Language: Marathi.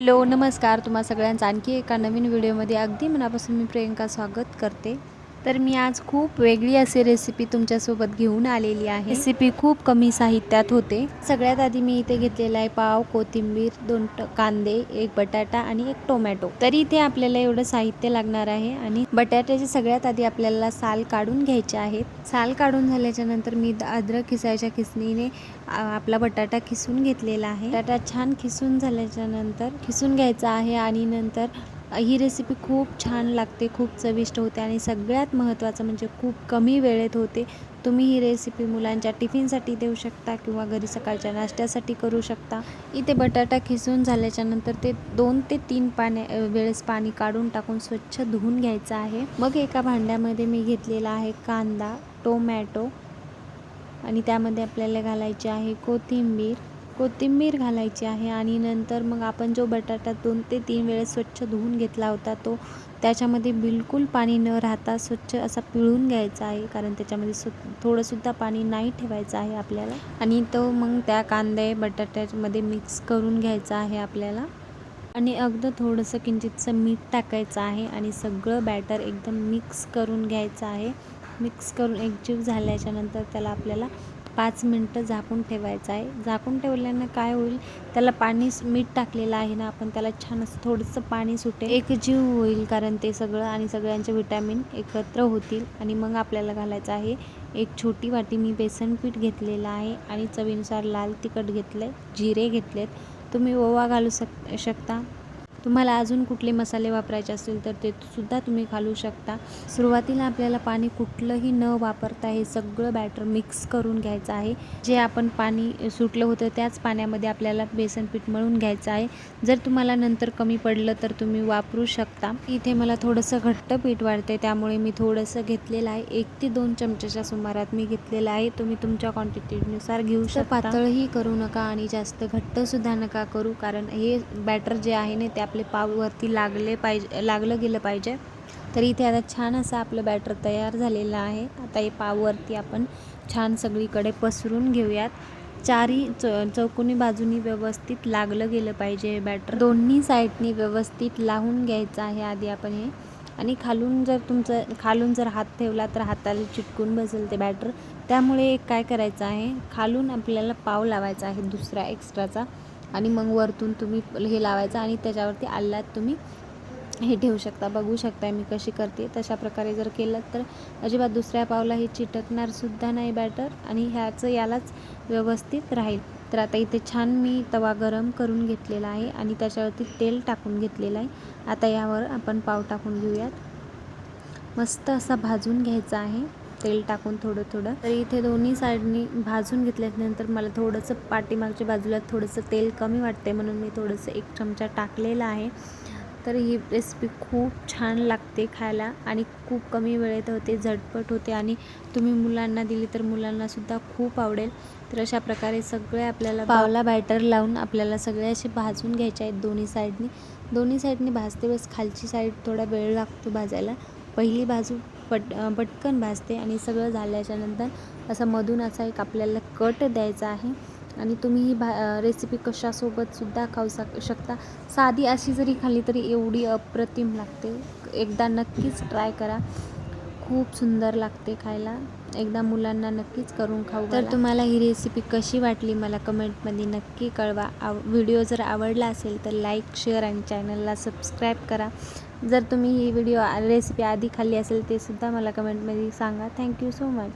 हॅलो नमस्कार. तुम्हा सगळ्यांचं आणखी एका नवीन व्हिडिओमध्ये अगदी मनापासून मी प्रियंका स्वागत करते. तर मी आज खूप वेगळी अशी रेसिपी तुमच्यासोबत घेऊन आलेली आहे. रेसिपी खूप कमी साहित्यात होते. सगळ्यात आधी मी इथे घेतलेला आहे पाव कोथिंबीर दोन कांदे एक बटाटा आणि एक टोमॅटो तरी इथे आपल्याला एवढं साहित्य लागणार आहे आणि बटाट्याचे सगळ्यात आधी आपल्याला साल काढून घ्यायचे आहेत साल काढून झाल्याच्यानंतर मी अद्रक खिसायच्या खिसणीने आपला बटाटा खिसून घेतलेला आहे. बटाटा छान खिसून झाल्याच्यानंतर खिसून घ्यायचा आहे आणि नंतर ही रेसिपी खूप छान लागते खूप चविष्ट होते आणि सगळ्यात महत्त्वाचं म्हणजे खूप कमी वेळेत होते. तुम्ही ही रेसिपी मुलांच्या टिफिनसाठी देऊ शकता किंवा घरी सकाळच्या नाश्त्यासाठी करू शकता. इथे बटाटा खिसून झाल्याच्यानंतर ते दोन ते तीन पाण्या वेळेस पाणी काढून टाकून स्वच्छ धुवून घ्यायचं आहे. मग एका भांड्यामध्ये मी घेतलेला आहे कांदा टोमॅटो आणि त्यामध्ये आपल्याला घालायची आहे कोथिंबीर. कोथिंबीर घालायची आहे आणि नंतर मग आपण जो बटाटा दोन ते तीन वेळेस स्वच्छ धुवून घेतला होता तो त्याच्यामध्ये बिलकुल पाणी न राहता स्वच्छ असा पिळून घ्यायचा आहे कारण त्याच्यामध्ये सु थोडंसुद्धा पाणी नाही ठेवायचं आहे आपल्याला. आणि तो मग त्या कांदे बटाट्यामध्ये मिक्स करून घ्यायचा आहे आपल्याला. आणि अगदी थोडंसं किंचितचं मीठ टाकायचं आहे आणि सगळं बॅटर एकदम मिक्स करून घ्यायचं आहे. मिक्स करून एकजीव झाल्याच्यानंतर त्याला आपल्याला पाच मिनटं झाकून ठेवायचं आहे. झाकून ठेवल्यानं काय होईल? त्याला पाणी मीठ टाकलेलं आहे ना आपण त्याला छान असं थोडंसं पाणी सुटेल. एकजीव होईल कारण ते सगळं आणि सगळ्यांचे विटॅमिन एकत्र होतील. आणि मग आपल्याला घालायचं आहे एक छोटी वाटी. मी बेसन पीठ घेतलेलं आहे आणि चवीनुसार लाल तिखट घेतलं जिरे घेतलेत. तुम्ही ओवा घालू शक शकता? तुम्हाला अजून कुठले मसाले वापरायचे असतील तर ते सुद्धा तुम्ही घालू शकता. सुरुवातीला आपल्याला पाणी कुठलंही न वापरता हे सगळं बॅटर मिक्स करून घ्यायचं आहे. जे आपण पाणी सुटलं होतं त्याच पाण्यामध्ये आपल्याला बेसन पीठ मळून घ्यायचं आहे. जर तुम्हाला नंतर कमी पडलं तर तुम्ही वापरू शकता. इथे मला थोडंसं घट्ट पीठ वाढते त्यामुळे मी थोडंसं घेतलेलं आहे. एक ते दोन चमच्याच्या सुमारात मी घेतलेलं आहे. तुम्ही तुमच्या क्वांटिटीनुसार घेऊ शकता. पातळही करू नका आणि जास्त घट्टसुद्धा नका करू कारण हे बॅटर जे आहे ना ते आपले पाववरती लागले पाहिजे लागलं गेलं पाहिजे. तर इथे आता छान असं आपलं बॅटर तयार झालेलं आहे. आता हे पाववरती आपण छान सगळीकडे पसरून घेऊयात. चारी च चौकोनी बाजूनी व्यवस्थित लागलं गेलं पाहिजे हे बॅटर दोन्ही साईडनी व्यवस्थित लावून घ्यायचं आहे आधी आपण हे. आणि खालून जर तुमचं खालून जर हात ठेवला तर हाताला चिटकून बसेल ते बॅटर त्यामुळे एक काय करायचं आहे? खालून आपल्याला पाव लावायचा आहे दुसरा एक्स्ट्राचा आणि मग वरतून तुम्ही हे लावायचं आणि त्याच्यावरती आल्लात तुम्ही हे ठेवू शकता. बघू शकता मी कशी करते. तशा प्रकारे जर केलं तर अजिबात दुसऱ्या पावला हे चिटकणारसुद्धा नाही बॅटर आणि ह्याचं यालाच व्यवस्थित राहील. तर आता इथे छान मी तवा गरम करून घेतलेला आहे आणि त्याच्यावरती तेल टाकून घेतलेलं आहे. आता यावर आपण पाव टाकून घेऊयात. मस्त असा भाजून घ्यायचा आहे. तेल टाकून थोडं थोडं. तर इथे दोन्ही साईडनी भाजून घेतल्यानंतर मला थोडंसं पाठीमागच्या बाजूला थोडंसं तेल कमी वाटते म्हणून मी थोडंसं एक चमचा टाकलेला आहे. तर ही रेसिपी खूप छान लागते खायला आणि खूप कमी वेळेत होते झटपट होते आणि तुम्ही मुलांना दिली तर मुलांनासुद्धा खूप आवडेल. तर अशा प्रकारे सगळे आपल्याला पावला बॅटर लावून आपल्याला सगळे असे भाजून घ्यायचे आहेत दोन्ही साईडनी. दोन्ही साईडनी भाजते वेळेस खालची साईड थोडा वेळ लागतो भाजायला. पहिली बाजू पट पटकन भाजते आणि सगळं झाल्याच्यानंतर असा मधून असा एक आपल्याला कट द्यायचा आहे. आणि तुम्ही ही भा रेसिपी कशासोबतसुद्धा खाऊ शक शकता. साधी अशी जरी खाल्ली तरी एवढी अप्रतिम लागते. एकदा नक्कीच ट्राय करा. खूप सुंदर लागते खायला. एकदा मुलांना नक्कीच करून खाऊ तर तुम्हाला ही रेसिपी कशी वाटली मला कमेंटमध्ये नक्की कळवा. आव व्हिडिओ जर आवडला असेल तर लाईक शेअर आणि चॅनलला सबस्क्राईब करा. जर तुम्ही ही व्हिडिओ रेसिपी आधी खाल्ली असेल ते सुद्धा मला कमेंटमध्ये सांगा. Thank you so much